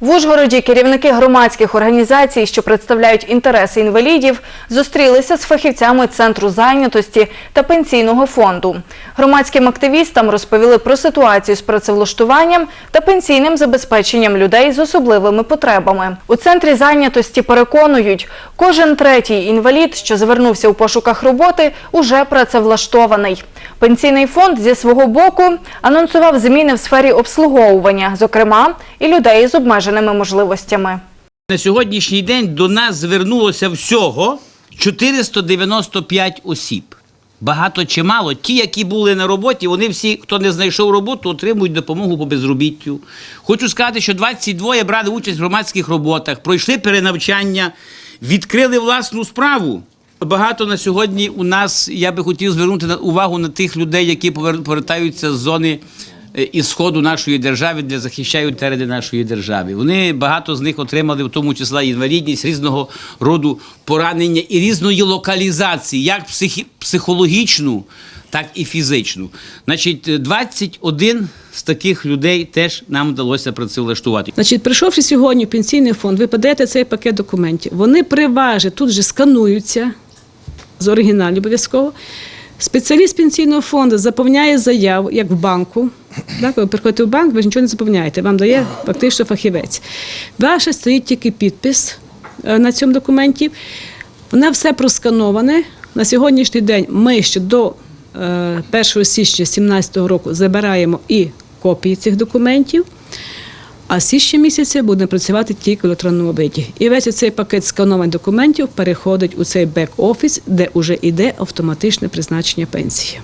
В Ужгороді керівники громадських організацій, що представляють інтереси інвалідів, зустрілися з фахівцями Центру зайнятості та пенсійного фонду. Громадським активістам розповіли про ситуацію з працевлаштуванням та пенсійним забезпеченням людей з особливими потребами. У центрі зайнятості переконують, кожен третій інвалід, що звернувся у пошуках роботи, уже працевлаштований. Пенсійний фонд зі свого боку анонсував зміни в сфері обслуговування, зокрема і людей з обмеженими можливостями. На сьогоднішній день до нас звернулося всього 495 осіб. Багато чи мало. Ті, які були на роботі, вони всі, хто не знайшов роботу, отримують допомогу по безробіттю. Хочу сказати, що 22 брали участь в громадських роботах, пройшли перенавчання, відкрили власну справу. Багато на сьогодні у нас, я би хотів звернути увагу на тих людей, які повертаються з зони е, із сходу нашої держави, де захищають терени нашої держави. Вони багато з них отримали, в тому числа інвалідність, різного роду поранення і різної локалізації, як психі- психологічну, так і фізичну. Значить, е, 21 з таких людей теж нам вдалося працевлаштувати. Значить, прийшовши сьогодні в пенсійний фонд, ви подаєте цей пакет документів. Вони при тут же скануються з оригіналів обов'язково. Спеціаліст пенсійного фонду заповняє заяву, як в банку. Так, ви приходите в банк, ви ж нічого не заповняєте, вам дає фактично фахівець. Ваше стоїть тільки підпис е, на цьому документі. Воно все проскановане. На сьогоднішній день ми ще до е, 1 січня 2017 року забираємо і копії цих документів. А з січня місяця буде працювати тільки в електронному виді. І весь цей пакет сканованих документів переходить у цей бек-офіс, де вже йде автоматичне призначення пенсії.